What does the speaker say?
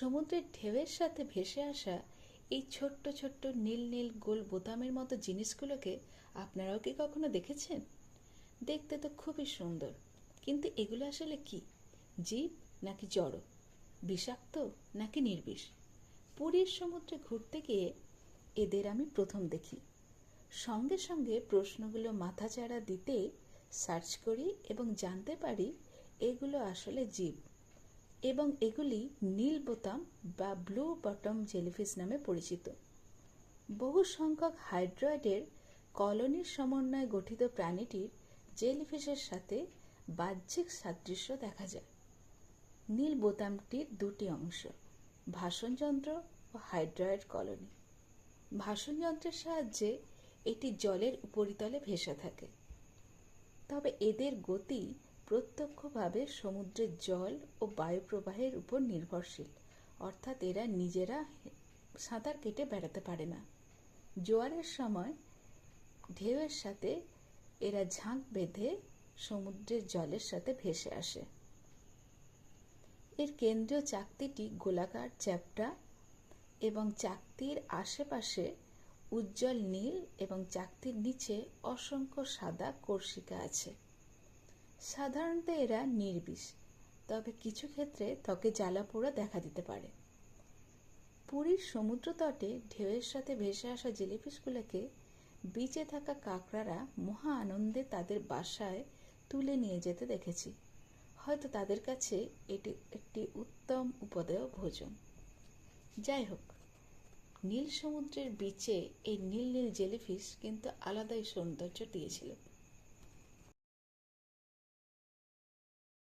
সমুদ্রের ঢেউয়ের সাথে ভেসে আসা এই ছোট্ট ছোট্ট নীল নীল গোল বোতামের মতো জিনিসগুলোকে আপনারাও কি কখনো দেখেছেন? দেখতে তো খুবই সুন্দর। কিন্তু এগুলো আসলে কি? জীব নাকি জড়? বিষাক্ত নাকি নির্বিষ? পুরীর সমুদ্রে ঘুরতে গিয়ে এদের আমি প্রথম দেখি। সঙ্গে সঙ্গে প্রশ্নগুলো মাথাচাড়া দিতে সার্চ করি এবং জানতে পারি এগুলো আসলে জীব। এবং এগুলি নীল বোতাম বা ব্লু বটম জেলিফিশ নামে পরিচিত। বহু সংখ্যক হাইড্রয়েডের কলোনির সমন্বয়ে গঠিত প্রাণীটির জেলিফিশের সাথে বাহ্যিক সাদৃশ্য দেখা যায়। নীল বোতামটির দুটি অংশ ভাষণযন্ত্র ও হাইড্রয়েড কলোনি। ভাষণযন্ত্রের সাহায্যে এটি জলের উপরিতলে ভেসে থাকে। তবে এদের গতি প্রত্যক্ষভাবে সমুদ্রের জল ও বায়ু প্রবাহের উপর নির্ভরশীল। অর্থাৎ এরা নিজেরা সাঁতার কেটে বেড়াতে পারে না। জোয়ারের সময় ঢেউয়ের সাথে এরা ঝাঁক বেঁধে সমুদ্রের জলের সাথে ভেসে আসে। এর কেন্দ্রীয় চাকতিটি গোলাকার চ্যাপ্টা এবং চাকতির আশেপাশে উজ্জ্বল নীল এবং চাকতির নিচে অসংখ্য সাদা কর্ষিকা আছে। সাধারণত এরা নির্বিষ, তবে কিছু ক্ষেত্রে ত্বকে জ্বালা পোড়া দেখা দিতে পারে। পুরীর সমুদ্র তটে ঢেউয়ের সাথে ভেসে আসা জেলিফিশগুলোকে বিচে থাকা কাঁকড়ারা মহা আনন্দে তাদের বাসায় তুলে নিয়ে যেতে দেখেছি। হয়তো তাদের কাছে এটি একটি উত্তম উপদেয় ভোজন। যাই হোক, নীল সমুদ্রের বিচে এই নীল নীল জেলিফিশ কিন্তু আলাদাই সৌন্দর্য দিয়েছিল।